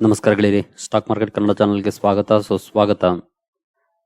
ನಮಸ್ಕಾರ ಗೆಳೆಯರಿ, stock market Kannada ಚಾನಲ್ಗೆ ಸ್ವಾಗತ, ಸುಸ್ವಾಗತ.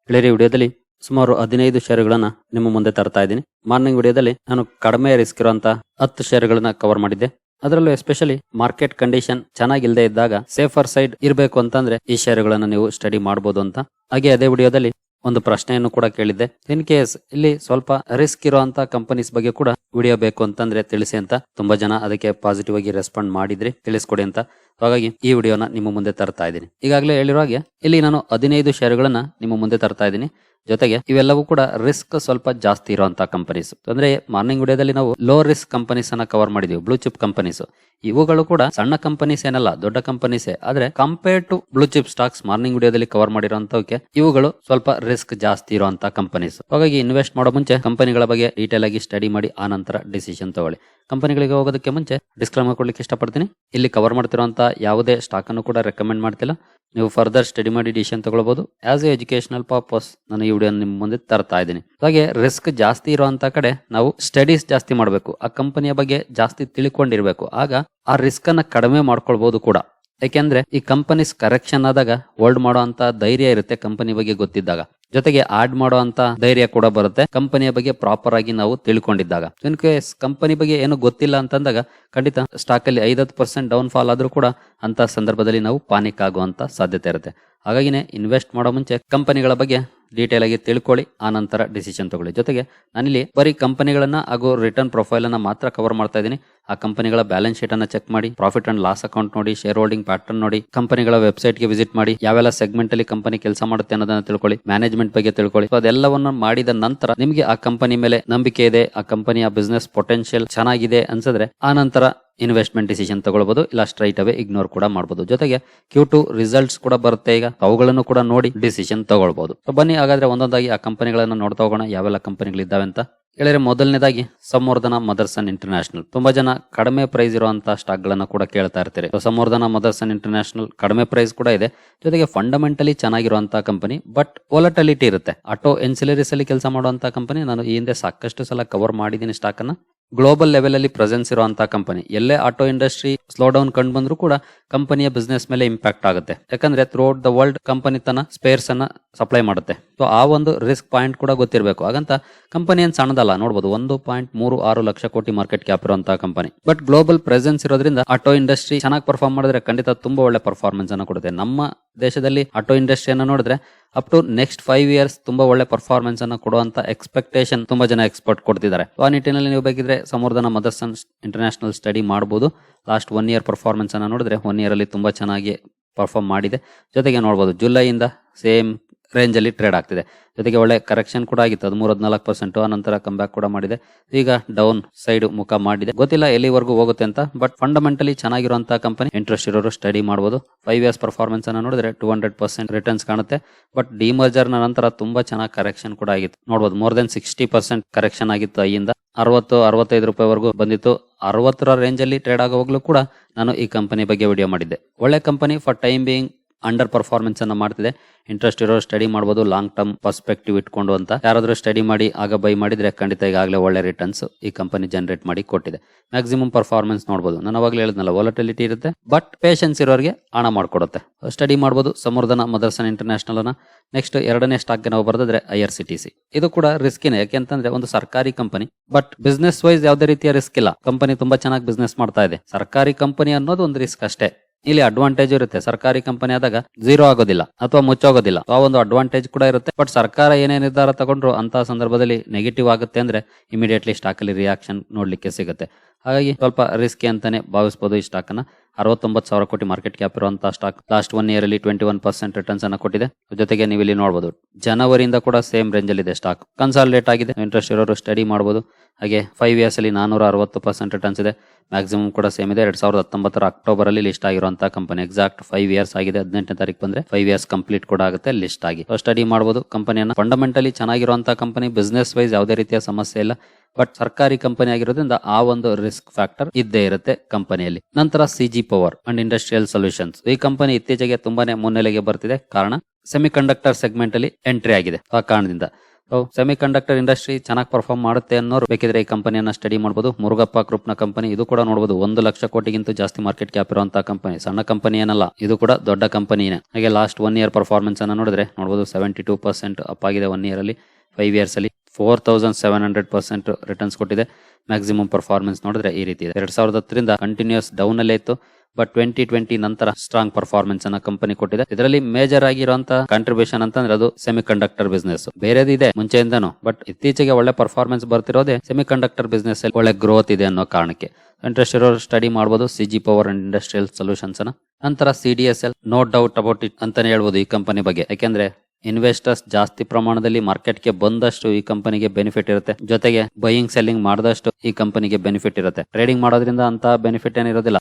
ಗೆಳೆಯರಿ ವಿಡಿಯೋದಲ್ಲಿ ಸುಮಾರು ಹದಿನೈದು ಷೇರುಗಳನ್ನ ನಿಮ್ಮ ಮುಂದೆ ತರ್ತಾ ಇದ್ದೀನಿ. ಮಾರ್ನಿಂಗ್ ವಿಡಿಯೋದಲ್ಲಿ ನಾನು ಕಡಿಮೆ ರಿಸ್ಕ್ ಇರುವಂತ ಹತ್ತು ಷೇರುಗಳನ್ನ ಕವರ್ ಮಾಡಿದ್ದೆ. ಅದರಲ್ಲೂ ಎಸ್ಪೆಷಲಿ ಮಾರ್ಕೆಟ್ ಕಂಡೀಷನ್ ಚೆನ್ನಾಗಿಲ್ಲದೆ ಇದ್ದಾಗ ಸೇಫರ್ ಸೈಡ್ ಇರಬೇಕು ಅಂತಂದ್ರೆ ಈ ಷೇರುಗಳನ್ನ ನೀವು ಸ್ಟಡಿ ಮಾಡಬಹುದು ಅಂತ. ಹಾಗೆ ಅದೇ ವಿಡಿಯೋದಲ್ಲಿ ಒಂದು ಪ್ರಶ್ನೆಯನ್ನು ಕೂಡ ಕೇಳಿದ್ದೆ. ಇನ್ ಕೇಸ್ ಇಲ್ಲಿ ಸ್ವಲ್ಪ ರಿಸ್ಕ್ ಇರುವಂತಹ ಕಂಪನೀಸ್ ಬಗ್ಗೆ ಕೂಡ ವಿಡಿಯೋ ಬೇಕು ಅಂತಂದ್ರೆ ತಿಳಿಸಿ ಅಂತ ತುಂಬಾ ಜನ ಅದಕ್ಕೆ ಪಾಸಿಟಿವ್ ಆಗಿ ರೆಸ್ಪಾಂಡ್ ಮಾಡಿದ್ರಿ ತಿಳಿಸ್ಕೊಡಿ ಅಂತ. ಹಾಗಾಗಿ ಈ ವಿಡಿಯೋನ ನಿಮ್ಮ ಮುಂದೆ ತರ್ತಾ ಇದ್ದೀನಿ. ಈಗಾಗಲೇ ಹೇಳಿರೋ ಹಾಗೆ, ಇಲ್ಲಿ ನಾನು ಹದಿನೈದು ಶೇರುಗಳನ್ನು ನಿಮ್ಮ ಮುಂದೆ ತರ್ತಾ ಇದ್ದೀನಿ. ಜೊತೆಗೆ ಇವೆಲ್ಲವೂ ಕೂಡ ರಿಸ್ಕ್ ಸ್ವಲ್ಪ ಜಾಸ್ತಿ ಇರುವಂತಹ ಕಂಪನೀಸ್ ಅಂದ್ರೆ ಮಾರ್ನಿಂಗ್ ವಿಡಿಯೋದಲ್ಲಿ ನಾವು ಲೋ ರಿಸ್ಕ್ ಕಂಪನೀಸ್ ಅನ್ನ ಕವರ್ ಮಾಡಿದೀವಿ ಬ್ಲೂ ಚಿಪ್ ಕಂಪನೀಸ್ ಇವುಗಳು ಕೂಡ ಸಣ್ಣ ಕಂಪನೀಸ್ ಏನಲ್ಲ, ದೊಡ್ಡ ಕಂಪನೀಸೇ ಆದ್ರೆ compare to blue chip stocks morning ವಿಡಿಯೋದಲ್ಲಿ ಕವರ್ ಮಾಡಿರುವಂತವಕ್ಕೆ ಇವುಗಳು ಸ್ವಲ್ಪ ರಿಸ್ಕ್ ಜಾಸ್ತಿ ಇರುವಂತಹ ಕಂಪನೀಸ್ ಹಾಗಾಗಿ ಇನ್ವೆಸ್ಟ್ ಮಾಡೋ ಮುಂಚೆ ಕಂಪನಿಗಳ ಬಗ್ಗೆ ಡೀಟೇಲ್ ಆಗಿ ಸ್ಟಡಿ ಮಾಡಿ, ಆ ನಂತರ ಡಿಸಿಷನ್ ತಗೊಳ್ಳಿ. ಕಂಪನಿಗಳಿಗೆ ಹೋಗೋದಕ್ಕೆ ಮುಂಚೆ ಡಿಸ್ಕ್ಲೈಮರ್ ಕೊಡ್ಲಿಕ್ಕೆ ಇಷ್ಟಪಡ್ತೀನಿ. ಇಲ್ಲಿ ಕವರ್ ಮಾಡ್ತಿರುವಂತ ಯಾವುದೇ ಸ್ಟಾಕ್ ಅನ್ನು ಕೂಡ ರೆಕಮೆಂಡ್ ಮಾಡ್ತಿಲ್ಲ. ನೀವು ಫರ್ದರ್ ಸ್ಟಡಿ ಮಾಡಿ ಡಿಸಿಷನ್ ತಗೊಳ್ಬಹುದು ಆಸ್ ಎ ಎಜುಕೇಶನಲ್ ಪರ್ಪಸ್ ನಾನು ಈ ವಿಡಿಯೋ ನಿಮ್ಮ ಮುಂದೆ ತರ್ತಾ ಇದ್ದೀನಿ. ಹಾಗೆ ರಿಸ್ಕ್ ಜಾಸ್ತಿ ಇರುವಂತ ಕಡೆ ನಾವು ಸ್ಟಡೀಸ್ ಜಾಸ್ತಿ ಮಾಡಬೇಕು. ಆ ಕಂಪನಿಯ ಬಗ್ಗೆ ಜಾಸ್ತಿ ತಿಳ್ಕೊಂಡಿರ್ಬೇಕು. ಆಗ ಆ ರಿಸ್ಕ್ ಅನ್ನ ಕಡಿಮೆ ಮಾಡ್ಕೊಳ್ಬಹುದು ಕೂಡ. ಯಾಕೆಂದ್ರೆ ಈ ಕಂಪನೀಸ್ ಕರೆಕ್ಷನ್ ಆದಾಗ ಹೋಲ್ಡ್ ಮಾಡೋ ಧೈರ್ಯ ಇರುತ್ತೆ ಕಂಪನಿ ಬಗ್ಗೆ ಗೊತ್ತಿದ್ದಾಗ. ಜೊತೆಗೆ ಆಡ್ ಮಾಡೋ ಅಂತ ಧೈರ್ಯ ಕೂಡ ಬರುತ್ತೆ. ಕಂಪನಿಯ ಬಗ್ಗೆ ಪ್ರಾಪರ್ ಆಗಿ ನಾವು ತಿಳ್ಕೊಂಡಿದ್ದಾಗ. ಇನ್ ಕೇಸ್ ಕಂಪನಿ ಬಗ್ಗೆ ಏನು ಗೊತ್ತಿಲ್ಲ ಅಂತಂದಾಗ ಖಂಡಿತ ಸ್ಟಾಕ್ ಅಲ್ಲಿ ಐದತ್ತು ಪರ್ಸೆಂಟ್ ಡೌನ್ ಫಾಲ್ ಆದ್ರೂ ಕೂಡ ಅಂತ ಸಂದರ್ಭದಲ್ಲಿ ನಾವು ಪಾನಿಕ್ ಆಗುವಂತ ಸಾಧ್ಯತೆ ಇರುತ್ತೆ. ಹಾಗಾಗಿನೇ ಇನ್ವೆಸ್ಟ್ ಮಾಡೋ ಮುಂಚೆ ಕಂಪನಿಗಳ ಬಗ್ಗೆ ಡೀಟೇಲ್ ಆಗಿ ತಿಳ್ಕೊಳ್ಳಿ, ಆ ನಂತರ ಡಿಸಿಷನ್ ತಗೊಳ್ಳಿ. ಜೊತೆಗೆ ನಾನಿಲ್ಲಿ ಬರೀ ಕಂಪನಿಗಳನ್ನ ಹಾಗೂ ರಿಟರ್ನ್ ಪ್ರೊಫೈಲ್ ಅನ್ನ ಮಾತ್ರ ಕವರ್ ಮಾಡ್ತಾ ಇದ್ದೀನಿ. ಆ ಕಂಪನಿಗಳ ಬ್ಯಾಲೆನ್ಸ್ ಶೀಟ್ ಅನ್ನ ಚೆಕ್ ಮಾಡಿ ಪ್ರಾಫಿಟ್ ಅಂಡ್ ಲಾಸ್ ಅಕೌಂಟ್ ನೋಡಿ ಶೇರ್ ಹೋಲ್ಡಿಂಗ್ ಪ್ಯಾಟರ್ನ್ ನೋಡಿ, ಕಂಪನಿಗಳ ವೆಬ್ಸೈಟ್ಗೆ ವಿಸಿಟ್ ಮಾಡಿ, ಯಾವೆಲ್ಲ ಸೆಗ್ಮೆಂಟ್ ಅಲ್ಲಿ ಕಂಪನಿ ಕೆಲಸ ಮಾಡುತ್ತೆ ಅನ್ನೋದನ್ನ ತಿಳ್ಕೊಳ್ಳಿ ಮ್ಯಾನೇಜ್ಮೆಂಟ್ ಬಗ್ಗೆ ತಿಳ್ಕೊಳ್ಳಿ. ಅದೆಲ್ಲವನ್ನ ಮಾಡಿದ ನಂತರ ನಿಮಗೆ ಆ ಕಂಪನಿ ಮೇಲೆ ನಂಬಿಕೆ ಇದೆ, ಆ ಕಂಪನಿಯ ಬಿಸ್ನೆಸ್ ಪೊಟೆನ್ಶಿಯಲ್ ಚೆನ್ನಾಗಿದೆ ಅನ್ಸಿದ್ರೆ ಆ ನಂತರ ಇನ್ವೆಸ್ಟ್ಮೆಂಟ್ ಡಿಸಿಷನ್ ತಗೊಳ್ಬಹುದು ಇಲ್ಲ ಸ್ಟ್ರೈಟ್ ಅವೇ ಇಗ್ನೋರ್ ಕೂಡ ಮಾಡಬಹುದು ಜೊತೆಗೆ ಕ್ಯೂ ಟು ರಿಸಲ್ಟ್ಸ್ ಕೂಡ ಬರುತ್ತೆ ಈಗ ಅವುಗಳನ್ನು ಕೂಡ ನೋಡಿ ಡಿಸಿಷನ್ ತಗೊಳ್ಬಹುದು ಬನ್ನಿ, ಹಾಗಾದ್ರೆ ಒಂದೊಂದಾಗಿ ಆ ಕಂಪನಿಗಳನ್ನ ನೋಡ್ತಾ ಹೋಗೋಣ, ಯಾವೆಲ್ಲ ಕಂಪನಿಗಳಿದ್ದಾವೆ ಅಂತ. ಹೇಳಿದ್ರೆ ಮೊದಲನೇದಾಗಿ ಸಂವರ್ಧನ ಮದರ್ಸನ್ ಇಂಟರ್ನ್ಯಾಷನಲ್. ತುಂಬಾ ಜನ ಕಡಿಮೆ ಪ್ರೈಸ್ ಇರುವಂತಹ ಸ್ಟಾಕ್ ಗಳನ್ನ ಕೂಡ ಕೇಳ್ತಾ ಇರ್ತಾರೆ. ಸಂವರ್ಧನ ಮದರ್ಸನ್ ಇಂಟರ್ನ್ಯಾಷನಲ್ ಕಡಿಮೆ ಪ್ರೈಸ್ ಕೂಡ ಇದೆ. ಜೊತೆಗೆ ಫಂಡಮೆಂಟಲಿ ಚೆನ್ನಾಗಿರುವಂತಹ ಕಂಪನಿ ಬಟ್ ಒಲಟಲಿಟಿ ಇರುತ್ತೆ. ಆಟೋ ಎನ್ಸಿಲರೀಸ್ ಅಲ್ಲಿ ಕೆಲಸ ಮಾಡುವಂತಹ ಕಂಪನಿ ನಾನು ಈ ಹಿಂದೆ ಸಾಕಷ್ಟು ಸಲ ಕವರ್ ಮಾಡಿದ್ದೀನಿ ಸ್ಟಾಕ್ ಅನ್ನ. ಗ್ಲೋಬಲ್ ಲೆವೆಲ್ ಅಲ್ಲಿ ಪ್ರೆಸೆನ್ಸ್ ಇರುವಂತಹ ಕಂಪನಿ ಎಲ್ಲೇ ಆಟೋ ಇಂಡಸ್ಟ್ರಿ ಸ್ಲೋ ಡೌನ್ ಕಂಡು ಬಂದ್ರು ಕೂಡ ಕಂಪನಿಯ ಬಿಸ್ನೆಸ್ ಮೇಲೆ ಇಂಪ್ಯಾಕ್ಟ್ ಆಗುತ್ತೆ. ಯಾಕಂದ್ರೆ throughout the world company ತನ್ನ ಸ್ಪೇರ್ಸ್ ಅನ್ನ ಸಪ್ಲೈ ಮಾಡುತ್ತೆ. ಸೊ ಆ ಒಂದು ರಿಸ್ಕ್ ಪಾಯಿಂಟ್ ಕೂಡ ಗೊತ್ತಿರಬೇಕು. ಹಾಗಂತ ಕಂಪನಿ ಏನ್ ಸಣ್ಣದಲ್ಲ ನೋಡಬಹುದು ಒಂದು ಪಾಯಿಂಟ್ ಮೂರು ಆರು ಲಕ್ಷ ಕೋಟಿ ಮಾರ್ಕೆಟ್ ಕ್ಯಾಪ್ ಇರುವಂತಹ ಕಂಪನಿ ಬಟ್ ಗ್ಲೋಬಲ್ ಪ್ರೆಸೆನ್ಸ್ ಇರೋದ್ರಿಂದ ಆಟೋ ಇಂಡಸ್ಟ್ರಿ ಚೆನ್ನಾಗಿ ಪರ್ಫಾರ್ಮ್ ಮಾಡಿದ್ರೆ ಖಂಡಿತ ತುಂಬಾ ಒಳ್ಳೆ ಪರ್ಫಾರ್ಮೆನ್ಸ್ ಅನ್ನು ಕೊಡುತ್ತೆ. ನಮ್ಮ ದೇಶದಲ್ಲಿ ಆಟೋ ಇಂಡಸ್ಟ್ರಿಯನ್ನು ನೋಡಿದ್ರೆ up to next five years ತುಂಬಾ ಒಳ್ಳೆ ಪರ್ಫಾರ್ಮೆನ್ಸ್ ಅನ್ನು ಕೊಡುವಂತ ಎಕ್ಸ್ಪೆಕ್ಟೇಷನ್ ತುಂಬಾ ಜನ ಎಕ್ಸ್ಪರ್ಟ್ ಕೊಡ್ತಿದ್ದಾರೆ. ಆ ನಿಟ್ಟಿನಲ್ಲಿ ನೀವು ಬೇಕಿದ್ರೆ ಸಮರ್ಧನ ಮದರ್ಸನ್ ಇಂಟರ್ನ್ಯಾಷನಲ್ ಸ್ಟಡಿ ಮಾಡಬಹುದು ಲಾಸ್ಟ್ ಒನ್ ಇಯರ್ ಪರ್ಫಾರ್ಮೆನ್ಸ್ ಅನ್ನ ನೋಡಿದ್ರೆ ಒನ್ ಇಯರ್ ಅಲ್ಲಿ ತುಂಬಾ ಚೆನ್ನಾಗಿ ಪರ್ಫಾರ್ಮ್ ಮಾಡಿದೆ. ಜೊತೆಗೆ ನೋಡಬಹುದು ಜುಲೈಯಿಂದ ಸೇಮ್ ರೇಂಜ್ ಅಲ್ಲಿ ಟ್ರೇಡ್ ಆಗ್ತಿದೆ. ಜೊತೆಗೆ ಒಳ್ಳೆ ಕರೆಕ್ಷನ್ ಕೂಡ ಆಗಿತ್ತು. ಹದಿಮೂರು ಹದಿನಾಲ್ಕು ಪರ್ಸೆಂಟ್ ನಂತರ ಕಂಬ್ಯಾಕ್ ಕೂಡ ಮಾಡಿದೆ. ಈಗ ಡೌನ್ ಸೈಡ್ ಮುಖ ಮಾಡಿದೆ. ಗೊತ್ತಿಲ್ಲ ಎಲ್ಲಿವರೆಗೂ ಹೋಗುತ್ತೆ ಅಂತ ಬಟ್ ಫಂಡಮೆಂಟಲಿ ಚೆನ್ನಾಗಿರುವಂತಹ ಕಂಪನಿ ಇಂಟ್ರೆಸ್ಟ್ ಇರೋರು ಸ್ಟಡಿ ಮಾಡಬಹುದು ಫೈವ್ ಇಯರ್ಸ್ ಪರ್ಫಾರ್ಮೆನ್ಸ್ ಅನ್ನು ನೋಡಿದ್ರೆ ಟೂ ಹಂಡ್ರೆಡ್ ಪರ್ಸೆಂಟ್ ರಿಟರ್ನ್ಸ್ ಕಾಣುತ್ತೆ. ಬಟ್ ಡಿಮರ್ಜರ್ ನಂತರ ತುಂಬಾ ಚೆನ್ನಾಗಿ ಕರೆಕ್ಷನ್ ಕೂಡ ಆಗಿತ್ತು. ನೋಡಬಹುದು more than sixty percent correction ಆಗಿತ್ತು ಐಯಿಂದ ಅರವತ್ತು, ಅರವತ್ತೈದು ರೂಪಾಯಿವರೆಗೂ ಬಂದಿತ್ತು. ಅರವತ್ತರ ರೇಂಜಲ್ಲಿ ಟ್ರೇಡ್ ಆಗೋವಾಗ್ಲೂ ಕೂಡ ನಾನು ಈ ಕಂಪನಿ ಬಗ್ಗೆ ವಿಡಿಯೋ ಮಾಡಿದ್ದೆ. ಒಳ್ಳೆ company for time being underperformance ಅನ್ನ ಮಾಡ್ತಿದೆ. ಇಂಟ್ರೆಸ್ಟ್ ಇರೋ ಸ್ಟಡಿ ಮಾಡಬಹುದು ಲಾಂಗ್ ಟರ್ಮ್ ಪರ್ಸ್ಪೆಕ್ಟಿವ್ ಇಟ್ಕೊಂಡು ಅಂತ. ಯಾರಾದ್ರೂ ಸ್ಟಡಿ ಮಾಡಿ, ಆಗ ಬೈ ಮಾಡಿದ್ರೆ ಖಂಡಿತ ಈಗಾಗಲೇ ಒಳ್ಳೆ ರಿಟರ್ನ್ಸ್ ಈ ಕಂಪನಿ ಜನರೇಟ್ ಮಾಡಿ ಕೊಟ್ಟಿದೆ. ಮ್ಯಾಕ್ಸಿಮಮ್ ಪರ್ಫಾರ್ಮೆನ್ಸ್ ನೋಡಬಹುದು ನಾನು ಅವಾಗಲೇ ಹೇಳಿದ್ನಲ್ಲ ವಾಲಟಿಲಿಟಿ ಇರುತ್ತೆ ಬಟ್ ಪೇಷನ್ಸ್ ಇರೋರಿಗೆ ಹಣ ಮಾಡ್ಕೊಡುತ್ತೆ. ಸ್ಟಡಿ ಮಾಡಬಹುದು ಸಮರ್ಧನ ಮದರ್ಸನ್ ಇಂಟರ್ನ್ಯಾಷನಲ್ ಅನ್ನ. ನೆಕ್ಸ್ಟ್ ಎರಡನೇ ಸ್ಟಾಕ್ ನಾವು ಬರೆದಿದ್ರೆ I R C T C ಇದು ಕೂಡ ಯಾಕೆ ಯಾಕೆಂತಂದ್ರೆ ಒಂದು ಸರ್ಕಾರಿ ಕಂಪನಿ ಬಟ್ ಬಿಸ್ನೆಸ್ ವೈಸ್ ಯಾವುದೇ ರೀತಿಯ ರಿಸ್ಕ್ ಇಲ್ಲ. ಕಂಪನಿ ತುಂಬಾ ಚೆನ್ನಾಗಿ ಬಿಸ್ನೆಸ್ ಮಾಡ್ತಾ ಇದೆ. ಸರ್ಕಾರಿ ಕಂಪನಿ ಅನ್ನೋದು ಒಂದು ರಿಸ್ಕ್ ಅಷ್ಟೇ. ಇಲ್ಲಿ ಅಡ್ವಾಂಟೇಜ್ ಇರುತ್ತೆ. ಸರ್ಕಾರಿ ಕಂಪನಿ ಆದಾಗ ಜೀರೋ ಆಗೋದಿಲ್ಲ ಅಥವಾ ಮುಚ್ಚೋಗೋದಿಲ್ಲ. ಆ ಒಂದು ಅಡ್ವಾಂಟೇಜ್ ಕೂಡ ಇರುತ್ತೆ. ಬಟ್ ಸರ್ಕಾರ ಏನೇ ನಿರ್ಧಾರ ತಗೊಂಡ್ರು ಅಂತ ಸಂದರ್ಭದಲ್ಲಿ ನೆಗೆಟಿವ್ ಆಗುತ್ತೆ ಅಂದ್ರೆ ಇಮಿಡಿಯೇಟ್ಲಿ ಸ್ಟಾಕ್ ಅಲ್ಲಿ ರಿಯಾಕ್ಷನ್ ನೋಡ್ಲಿಕ್ಕೆ ಸಿಗುತ್ತೆ. ಹಾಗಾಗಿ ಸ್ವಲ್ಪ ರಿಸ್ಕಿ ಅಂತಾನೆ ಭಾವಿಸಬಹುದು ಈ ಸ್ಟಾಕ್ ಅನ್ನ. ಅರವತ್ತೊಂಬತ್ತು ಸಾವಿರ ಕೋಟಿ ಮಾರ್ಕೆಟ್ ಕ್ಯಾಪ್ ಇರುವಂತಹ ಸ್ಟಾಕ್ ಲಾಸ್ಟ್ ಒನ್ ಇಯರ್ ಅಲ್ಲಿ ಟ್ವೆಂಟಿ ಒನ್ ಪರ್ಸೆಂಟ್ ರಿಟರ್ನ್ಸ್ ಅನ್ನ ಕೊಟ್ಟಿದೆ. ಜೊತೆಗೆ ನೀವು ಇಲ್ಲಿ ನೋಡಬಹುದು ಜನವರಿಯಿಂದ ಕೂಡ ಸೇಮ್ ರೇಂಜ್ ಅಲ್ಲಿ ಇದೆ ಸ್ಟಾಕ್ ಕನ್ಸಾಲಿಡೇಟ್ ಆಗಿದೆ. ಇಂಟ್ರೆಸ್ಟ್ ಇರೋರು ಸ್ಟಡಿ ಮಾಡಬಹುದು ಹಾಗೆ ಫೈವ್ ಇಯರ್ಸ್ ಅಲ್ಲಿ ನಾನೂರ ಅರವತ್ತು ಪರ್ಸೆಂಟ್ ರಿಟರ್ನ್ಸ್ ಇದೆ. ಮ್ಯಾಕ್ಸಿಮಮ್ ಕೂಡ ಸೇಮ್ ಇದೆ. ಎರಡ್ ಸಾವಿರದ ಹತ್ತೊಂಬತ್ತರ ಅಕ್ಟೋಬರ್ ಅಲ್ಲಿ ಲಿಸ್ಟ್ ಆಗಿರುವಂತಹ ಕಂಪನಿ ಎಕ್ಸಾಕ್ಟ್ ಫೈವ್ ಇಯರ್ಸ್ ಆಗಿದೆ. ಹದಿನೆಂಟನೇ ತಾರೀಕು ಬಂದ್ರೆ ಫೈವ್ ಇಯರ್ಸ್ ಕಂಪ್ಲೀಟ್ ಕೂಡ ಆಗುತ್ತೆ ಲಿಸ್ಟ್ ಆಗಿ. ಸ್ಟಡಿ ಮಾಡಬಹುದು ಕಂಪನಿಯನ್ನ ಫಂಡಮೆಂಟಲಿ ಚೆನ್ನಾಗಿರುವಂತಹ ಕಂಪನಿ ಬಿಸ್ನೆಸ್ ವೈಸ್ ಯಾವುದೇ ರೀತಿಯ ಸಮಸ್ಯೆ ಇಲ್ಲ. ಬಟ್ ಸರ್ಕಾರಿ ಕಂಪನಿ ಆಗಿರೋದ್ರಿಂದ ಆ ಒಂದು ರಿಸ್ಕ್ ಫ್ಯಾಕ್ಟರ್ ಇದ್ದೇ ಇರುತ್ತೆ ಕಂಪನಿಯಲ್ಲಿ. ನಂತರ CG power and industrial solutions ಈ ಕಂಪನಿ ಇತ್ತೀಚೆಗೆ ತುಂಬಾನೇ ಮುನ್ನೆಲೆಗೆ ಬರ್ತಿದೆ. ಕಾರಣ ಸೆಮಿಕಂಡಕ್ಟರ್ ಸೆಗ್ಮೆಂಟ್ ಅಲ್ಲಿ ಎಂಟ್ರಿ ಆಗಿದೆ ಆ ಕಾರಣದಿಂದ. ಸೆಮಿ ಕಂಡಕ್ಟರ್ ಇಂಡಸ್ಟ್ರಿ ಚೆನ್ನಾಗಿ ಪರ್ಫಾರ್ಮ್ ಮಾಡುತ್ತೆ ಅನ್ನೋರು ಬೇಕಿದ್ರೆ ಈ ಕಂಪನಿಯನ್ನ ಸ್ಟಡಿ ಮಾಡಬಹುದು ಮುರುಗಪ್ಪ ಗ್ರೂಪ್ನ ಕಂಪನಿ, ಇದು ಕೂಡ ನೋಡಬಹುದು ಒಂದು ಲಕ್ಷ ಕೋಟಿಗಿಂತ ಜಾಸ್ತಿ ಮಾರ್ಕೆಟ್ ಕ್ಯಾಪ್ ಇರುವಂತಹ ಕಂಪನಿ. ಸಣ್ಣ ಕಂಪನಿ ಏನಲ್ಲ, ಇದು ಕೂಡ ದೊಡ್ಡ ಕಂಪನಿನೇ. ಹಾಗೆ ಲಾಸ್ಟ್ ಒನ್ ಇಯರ್ ಪರ್ಫಾರ್ಮೆನ್ಸ್ ಅನ್ನ ನೋಡಿದ್ರೆ ನೋಡಬಹುದು ಸೆವೆಂಟಿ ಟೂ ಪರ್ಸೆಂಟ್ ಅಪ್ ಆಗಿದೆ ಒನ್ ಇಯರ್ ಅಲ್ಲಿ ಫೈವ್ ಇಯರ್ಸ್ ಅಲ್ಲಿ. Four thousand seven hundred percent returns ಕೊಟ್ಟಿದೆ. ಮ್ಯಾಕ್ಸಿಮಮ್ ಪರ್ಫಾರ್ಮೆನ್ಸ್ ನೋಡಿದ್ರೆ ಈ ರೀತಿ ಇದೆ. ಎರಡ್ ಸಾವಿರದ ಹತ್ತರಿಂದ ಕಂಟಿನ್ಯೂಸ್ ಡೌನ್ ಅಲ್ಲೇ ಇತ್ತು. ಬಟ್ ಟ್ವೆಂಟಿ ಟ್ವೆಂಟಿ ನಂತರ ಸ್ಟ್ರಾಂಗ್ ಪರ್ಫಾರ್ಮೆನ್ಸ್ ಅನ್ನ ಕಂಪನಿ ಕೊಟ್ಟಿದೆ. ಇದರಲ್ಲಿ ಮೇಜರ್ ಆಗಿರುವಂತಹ ಕಾಂಟ್ರಿಬ್ಯೂಷನ್ ಅಂತಂದ್ರೆ ಅದು ಸೆಮಿ ಕಂಡಕ್ಟರ್ ಬಿಸ್ನೆಸ್ ಬೇರೆದಿದೆ ಮುಂಚೆಯಿಂದನು. ಬಟ್ ಇತ್ತೀಚೆಗೆ ಒಳ್ಳೆ ಪರ್ಫಾರ್ಮೆನ್ಸ್ ಬರ್ತಿರೋದೇ ಸೆಮಿ ಕಂಡಕ್ಟರ್ ಬಿಸ್ನೆಸ್ ಅಲ್ಲಿ ಒಳ್ಳೆ ಗ್ರೋತ್ ಇದೆ ಅನ್ನೋ ಕಾರಣಕ್ಕೆ. ಇಂಟ್ರೆಸ್ಟ್ ಇರೋರು ಸ್ಟಡಿ ಮಾಡಬಹುದು CG power and industrial solutions ನಂತರ C D S L no doubt about it ಅಂತಾನೆ ಹೇಳ್ಬೋದು ಈ ಕಂಪನಿ ಬಗ್ಗೆ. ಯಾಕೆಂದ್ರೆ ಇನ್ವೆಸ್ಟರ್ಸ್ ಜಾಸ್ತಿ ಪ್ರಮಾಣದಲ್ಲಿ ಮಾರ್ಕೆಟ್ಗೆ ಬಂದಷ್ಟು ಈ ಕಂಪನಿಗೆ ಬೆನಿಫಿಟ್ ಇರುತ್ತೆ. ಜೊತೆಗೆ ಬೈಯಿಂಗ್, ಸೆಲ್ಲಿಂಗ್ ಮಾಡಿದಷ್ಟು ಈ ಕಂಪನಿಗೆ ಬೆನಿಫಿಟ್ ಇರುತ್ತೆ. ಟ್ರೇಡಿಂಗ್ ಮಾಡೋದ್ರಿಂದ ಅಂತ ಬೆನಿಫಿಟ್ ಏನಿರೋದಿಲ್ಲ.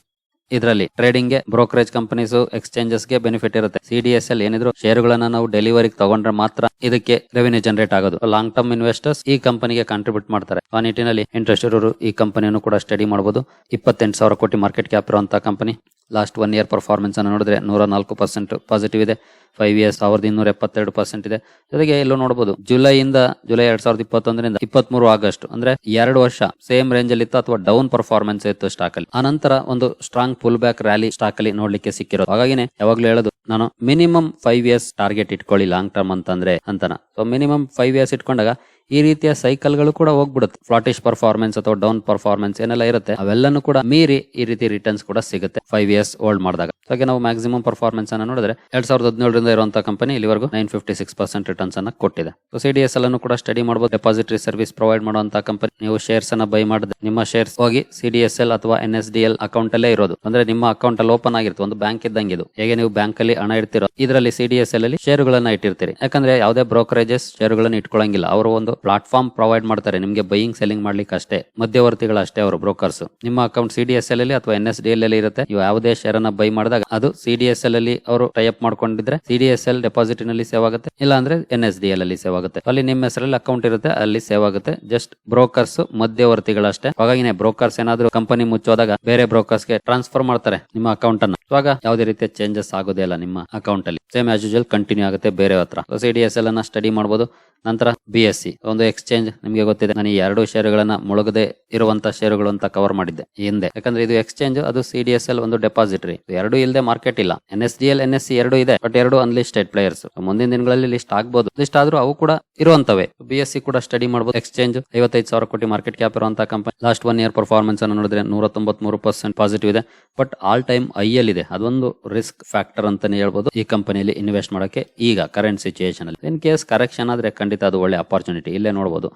ಇದರಲ್ಲಿ ಟ್ರೇಡಿಂಗ್ಗೆ ಬ್ರೋಕರೇಜ್ ಕಂಪನೀಸ್ ಎಕ್ಸ್ಚೇಂಜಸ್ಗೆ ಬೆನಿಫಿಟ್ ಇರುತ್ತೆ. ಸಿ ಡಿ ಎಸ್ ಎಲ್ ಏನಿದ್ರು ಶೇರ್ಗಳನ್ನ ನಾವು ಡೆಲಿವರಿಗೆ ತಗೊಂಡ್ರೆ ಮಾತ್ರ ಇದಕ್ಕೆ ರೆವಿನ್ಯೂ ಜನರೇಟ್ ಆಗೋದು. ಲಾಂಗ್ ಟರ್ಮ್ ಇನ್ವೆಸ್ಟರ್ಸ್ ಈ ಕಂಪನಿಗೆ ಕಾಂಟ್ರಿಬ್ಯೂಟ್ ಮಾಡ್ತಾರೆ. ಆ ನಿಟ್ಟಿನಲ್ಲಿ ಇಂಟ್ರೆಸ್ಟ್ ಇರೋರು ಈ ಕಂಪನಿಯನ್ನು ಕೂಡ ಸ್ಟಡಿ ಮಾಡಬಹುದು ಇಪ್ಪತ್ತೆಂಟು ಸಾವಿರ ಕೋಟಿ ಮಾರ್ಕೆಟ್ ಕ್ಯಾಪ್ ಇರುವಂತಹ company. Last one year performance ಅನ್ನು ನೋಡಿದ್ರೆ ನೂರ ನಾಲ್ಕು ಪರ್ಸೆಂಟ್ ಪಾಸಿಟಿವ್ ಇದೆ. ಫೈವ್ ಇಯರ್ಸ್ ಸಾವಿರದ ಇನ್ನೂರ ಎಪ್ಪತ್ತೆರಡು ಪರ್ಸೆಂಟ್ ಇದೆ. ಜೊತೆಗೆ ಎಲ್ಲೂ ನೋಡಬಹುದು ಜುಲೈಯಿಂದ ಜುಲೈ ಎರಡ್ ಸಾವಿರದ ಇಪ್ಪತ್ತೊಂದರಿಂದ ಇಪ್ಪತ್ಮೂರು ಆಗಸ್ಟ್, ಅಂದ್ರೆ ಎರಡು ವರ್ಷ ಸೇಮ್ ರೇಂಜ್ ಅಲ್ಲಿ ಇತ್ತು ಅಥವಾ ಡೌನ್ ಪರ್ಫಾರ್ಮೆನ್ಸ್ ಇತ್ತು ಸ್ಟಾಕ್ ಅಲ್ಲಿ. ಆನಂತರ ಒಂದು strong full back rally stock ಅಲ್ಲಿ ನೋಡ್ಲಿಕ್ಕೆ ಸಿಕ್ಕಿರೋದು. ಹಾಗಾಗಿನೇ ಯಾವಾಗ್ಲೂ ಹೇಳೋದು, ನಾನು ಮಿನಿಮಮ್ ಫೈವ್ ಇಯರ್ಸ್ ಟಾರ್ಗೆಟ್ ಇಟ್ಕೊಳ್ಳಿ ಲಾಂಗ್ ಟರ್ಮ್ ಅಂತಂದ್ರೆ ಅಂತನ. ಸೊ ಮಿನಿಮಮ್ ಫೈವ್ ಇಯರ್ಸ್ ಇಟ್ಕೊಂಡಾಗ ಈ ರೀತಿಯ ಸೈಕಲ್ಗಳು ಕೂಡ ಹೋಗ್ಬಿಡುತ್ತೆ. ಫ್ಲಾಟಿಶ್ ಪರ್ಫಾರ್ಮೆನ್ಸ್ ಅಥವಾ ಡೌನ್ ಪರ್ಫಾರ್ಮೆನ್ಸ್ ಏನೆಲ್ಲ ಇರುತ್ತೆ, ಅವೆಲ್ಲನೂ ಕೂಡ ಮೀರಿ ಈ ರೀತಿ ರಿಟರ್ನ್ಸ್ ಕೂಡ ಸಿಗುತ್ತೆ ಫೈವ್ ಇಯರ್ಸ್ ಹೋಲ್ಡ್ ಮಾಡಿದಾಗ. ಹಾಗೆ ನಾವು ಮ್ಯಾಕ್ಸಿಮಮ್ ಪರ್ಫಾರ್ಮೆನ್ಸ್ ಅನ್ನ ನೋಡಿದ್ರೆ ಎರಡ್ ಸಾವಿರದ ಹದಿನೇಳರಿಂದ ಇರುವಂತಹ ಕಂಪನಿ ಇಲ್ಲಿವರೆಗೂ nine fifty six percent returns ಅನ್ನ ಕೊಟ್ಟಿದೆ. ಸೊ ಡಿ ಎಸ್ ಅನ್ನು ಕೂಡ ಸ್ಟಡಿ ಮಾಡಬಹುದು ಡೆಪಾಸಿಟರಿ ಸರ್ವಿಸ್ ಪ್ರೊವೈಡ್ ಮಾಡುವಂತಹ ಕಂಪನಿ ನೀವು ಶೇರ್ಸ್ ಅನ್ನ ಬೈ ಮಾಡಿದ್ರೆ ನಿಮ್ಮ ಶೇರ್ಸ್ ಹೋಗಿ ಸಿ ಡಿ ಎಸ್ ಎಲ್ ಅಥವಾ N S D L account ಅಲ್ಲೇ ಇರೋದು. ಅಂದ್ರೆ ನಿಮ್ಮ ಅಕೌಂಟ್ ಅಲ್ಲಿ ಓಪನ್ ಆಗಿರುತ್ತೆ. ಒಂದು ಬ್ಯಾಂಕ್ ಇದ್ದಂಗೆ ಇದು. ಹೇಗೆ ನೀವು ಬ್ಯಾಂಕ್ ಅಲ್ಲಿ ಹಣ ಇಡ್ತಿರೋ, ಇದರಲ್ಲಿ ಸಿ ಡಿ ಎಸ್ ಎಲ್ ಅಲ್ಲಿ ಶೇರುಗಳನ್ನ ಇಟ್ಟಿರ್ತೀರಿ. ಯಾಕಂದ್ರೆ ಯಾವುದೇ ಬ್ರೋಕರೇಜಸ್ ಶೇರುಗಳನ್ನ ಇಟ್ಕೊಳ್ಳಂಗಿಲ್ಲ ಅವರು ಒಂದು ಪ್ಲಾಟ್ಫಾರ್ಮ್ ಪ್ರೊವೈಡ್ ಮಾಡ್ತಾರೆ. ನಿಮಗೆ ಬೈಯಿಂಗ್ ಸೆಲ್ಲಿಂಗ್ ಮಾಡ್ಲಿಕ್ಕೆ ಅಷ್ಟೇ. ಮಧ್ಯವರ್ತಿಗಳು ಅಷ್ಟೇ ಅವರು ಬ್ರೋಕರ್ಸ್ ನಿಮ್ಮ account C D S L ಅಲ್ಲಿ ಅಥವಾ ಎನ್ ಎಸ್ ಡಿ ಎಲ್ ಅಲ್ಲಿ ಇರುತ್ತೆ. ನೀವು ಯಾವುದೇ ಶೇರ್ ಅನ್ನ ಬೈ ಮಾಡಿದಾಗ ಅದು ಸಿ ಡಿ ಎಸ್ ಎಲ್ ಅಲ್ಲಿ ಅವರು ಟೈಪ್ ಮಾಡ್ಕೊಂಡಿದ್ರೆ ಸಿ ಡಿ ಎಸ್ ಎಲ್ ಡೆಪಾಸಿಟ್ನಲ್ಲಿ ಸೇವ್ ಆಗುತ್ತೆ. ಇಲ್ಲ ಅಂದ್ರೆ ಎನ್ ಎಸ್ ಡಿ ಎಲ್ ಅಲ್ಲಿ ಸೇವ್ ಆಗುತ್ತೆ. ಅಲ್ಲಿ ನಿಮ್ಮ ಹೆಸರಲ್ಲಿ ಅಕೌಂಟ್ ಇರುತ್ತೆ, ಅಲ್ಲಿ ಸೇವ್ ಆಗುತ್ತೆ. ಜಸ್ಟ್ ಬ್ರೋಕರ್ಸ್ ಮಧ್ಯವರ್ತಿಗಳಷ್ಟೇ ಹಾಗಾಗಿನೇ ಬ್ರೋಕರ್ಸ್ ಏನಾದ್ರು ಕಂಪನಿ ಮುಚ್ಚೋದಾಗ ಬೇರೆ ಬ್ರೋಕರ್ಸ್ಗೆ ಟ್ರಾನ್ಸ್ಫರ್ ಮಾಡ್ತಾರೆ ನಿಮ್ಮ ಅಕೌಂಟ್ ಅನ್ನ. ಇವಾಗ ಯಾವುದೇ ರೀತಿಯ ಚೇಂಜಸ್ ಆಗೋದೇ ಇಲ್ಲ ನಿಮ್ಮ ಅಕೌಂಟ್ ಅಲ್ಲಿ. ಸೇಮ್ ಆಸ್ ಯೂಶುವಲ್ ಕಂಟಿನ್ಯೂ ಆಗುತ್ತೆ ಬೇರೆ ಹತ್ರ. ಸಿ ಡಿ ಎಸ್ ಎಲ್ ಅನ್ನ ಸ್ಟಡಿ ಮಾಡಬಹುದು ನಂತರ ಬಿ ಎಸ್ ಸಿ ಒಂದು ಎಕ್ಸ್ಚೇಂಜ್ ನಿಮಗೆ ಗೊತ್ತಿದೆ. ನಾನು ಈ ಎರಡು ಷೇರುಗಳನ್ನ ಮುಳುಗದೆ ಇರುವಂತ ಷೇರುಗಳು ಅಂತ ಕವರ್ ಮಾಡಿದ್ದೆ ಹಿಂದೆ. ಯಾಕಂದ್ರೆ ಇದು ಎಕ್ಸ್ಚೇಂಜ್ ಅದು ಸಿ ಡಿ ಎಸ್ ಎಲ್ ಒಂದು ಡೆಪಾಸಿಟರಿ ಎರಡು ಇಲ್ಲದೆ ಮಾರ್ಕೆಟ್ ಇಲ್ಲ. N S D L N S E ಎರಡು ಇದೆ ಬಟ್ ಎರಡು ಅನ್ಲಿಸ್ಟೆಡ್ ಪ್ಲೇಯರ್ಸ್ ಮುಂದಿನ ದಿನಗಳಲ್ಲಿ ಲಿಸ್ಟ್ ಆಗಬಹುದು ಲಿಸ್ಟ್ ಆದ್ರೂ ಅವು ಕೂಡ ಇರುವಂತವೆ. ಬಿ ಎಸ್ ಸಿ ಕೂಡ ಸ್ಟಡಿ ಮಾಡಬಹುದು ಎಕ್ಸ್ಚೇಂಜ್ ಐವತ್ತೈದು ಸಾವಿರ ಕೋಟಿ ಮಾರ್ಕೆಟ್ ಕ್ಯಾಪ್ ಇರುವಂತಹ company last one year performance ಅನ್ನು ನೋಡಿದ್ರೆ ನೂರ ತೊಂಬತ್ಮೂರು ಪರ್ಸೆಂಟ್ ಪಾಸಿಟಿವ್ ಇದೆ. ಬಟ್ ಆಲ್ ಟೈಮ್ ಐ ಎಲ್ ಇದೆ. ಅದೊಂದು ರಿಸ್ಕ್ ಫ್ಯಾಕ್ಟರ್ ಅಂತಾನೆ ಹೇಳ್ಬೋದು ಈ ಕಂಪನಿಯಲ್ಲಿ ಇನ್ವೆಸ್ಟ್ ಮಾಡೋಕೆ ಈಗ ಕರೆಂಟ್ ಸಿಚುಯೇಷನ್ ಅಲ್ಲಿ. ಇನ್ ಕೇಸ್ ಕರೆಕ್ಷನ್ ಆದ್ರೆ ಖಂಡಿತ ಅದು ಒಳ್ಳೆ ಅಪಾರ್ಚುನಿಟಿ ಇಲ್ಲೇ ನೋಡಬಹುದು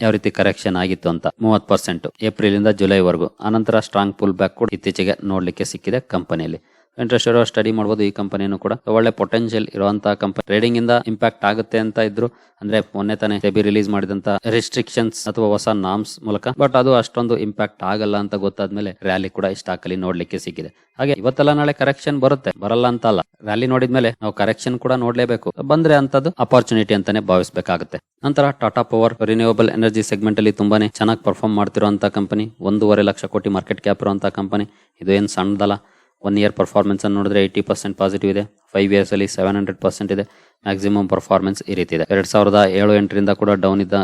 ಯಾವ ರೀತಿ ಕರೆಕ್ಷನ್ ಆಗಿತ್ತು ಅಂತ. ಮೂವತ್ ಪರ್ಸೆಂಟ್ ಏಪ್ರಿಲ್ ಇಂದ ಜುಲೈವರೆಗೂ. ಆನಂತರ ಸ್ಟ್ರಾಂಗ್ ಪುಲ್ ಬ್ಯಾಕ್ ಕೂಡ ಇತ್ತೀಚೆಗೆ ನೋಡ್ಲಿಕ್ಕೆ ಸಿಕ್ಕಿದೆ ಕಂಪನಿಯಲ್ಲಿ ಇಂಟ್ರೆಸ್ಟ್ ಇರೋ ಸ್ಟಡಿ ಮಾಡಬಹುದು ಈ ಕಂಪನಿಯನ್ನು ಕೂಡ. ಒಳ್ಳೆ ಪೊಟೆನ್ಶಿಯಲ್ ಇರುವಂತಹ ಕಂಪನಿ ಟ್ರೇಡಿಂಗ್ ಇಂದ ಇಂಪ್ಯಾಕ್ಟ್ ಆಗುತ್ತೆ ಅಂತ ಇದ್ರು, ಅಂದ್ರೆ ಮೊನ್ನೆ ತಾನೇ ಸೆಬಿ ರಿಲೀಸ್ ಮಾಡಿದಂತ ರೆಸ್ಟ್ರಿಕ್ಷನ್ಸ್ ಅಥವಾ ಹೊಸ ನಾಮ್ಸ್ ಮೂಲಕ. ಬಟ್ ಅದು ಅಷ್ಟೊಂದು ಇಂಪ್ಯಾಕ್ಟ್ ಆಗಲ್ಲ ಅಂತ ಗೊತ್ತಾದ್ಮೇಲೆ ರ್ಯಾಲಿ ಕೂಡ ಈ ಸ್ಟಾಕ್ ಅಲ್ಲಿ ನೋಡ್ಲಿಕ್ಕೆ ಸಿಕ್ಕಿದೆ. ಹಾಗೆ ಇವತ್ತೆಲ್ಲ ನಾಳೆ ಕರೆಕ್ಷನ್ ಬರುತ್ತೆ. ಬರಲ್ಲ ಅಂತ ಅಲ್ಲ. ರ್ಯಾಲಿ ನೋಡಿದ್ಮೇಲೆ ನಾವು ಕರೆಕ್ಷನ್ ಕೂಡ ನೋಡ್ಲೇಬೇಕು. ಬಂದ್ರೆ ಅಂತದ್ದು ಅಪಾರ್ಚುನಿಟಿ ಅಂತಾನೆ ಭಾವಿಸಬೇಕಾಗುತ್ತೆ. ನಂತರ Tata power renewable energy segment ಅಲ್ಲಿ ತುಂಬಾನೇ ಚೆನ್ನಾಗಿ ಪರ್ಫಾರ್ಮ್ ಮಾಡ್ತಿರುವಂತಹ ಕಂಪನಿ ಒಂದೂವರೆ ಲಕ್ಷ ಕೋಟಿ ಮಾರ್ಕೆಟ್ ಕ್ಯಾಪ್ ಇರುವಂತಹ ಕಂಪನಿ ಇದು ಏನ್ ಸಣ್ಣದಲ್ಲ. ಒನ್ ಇಯರ್ ಪರ್ಫಾರ್ಮೆನ್ಸನ್ನು ನೋಡಿದ್ರೆ ಏಯ್ಟಿ ಪರ್ಸೆಂಟ್ ಪಾಸಿಟಿವ್ ಇದೆ. ಫೈವ್ ಇಯರ್ಸಲ್ಲಿ ಸೆವೆನ್ ಹಂಡ್ರೆಡ್ ಪರ್ಸೆಂಟ್ ಇದೆ. ಮ್ಯಾಕ್ಸಿಮಮ್ ಪರ್ಫಾರ್ಮೆನ್ಸ್ ಈ ರೀತಿ ಇದೆ. ಎರಡ್ ಸಾವಿರದ ಏಳು ಎಂಟರಿಂದ ಕೂಡ ಡೌನ್ ಇದ್ದ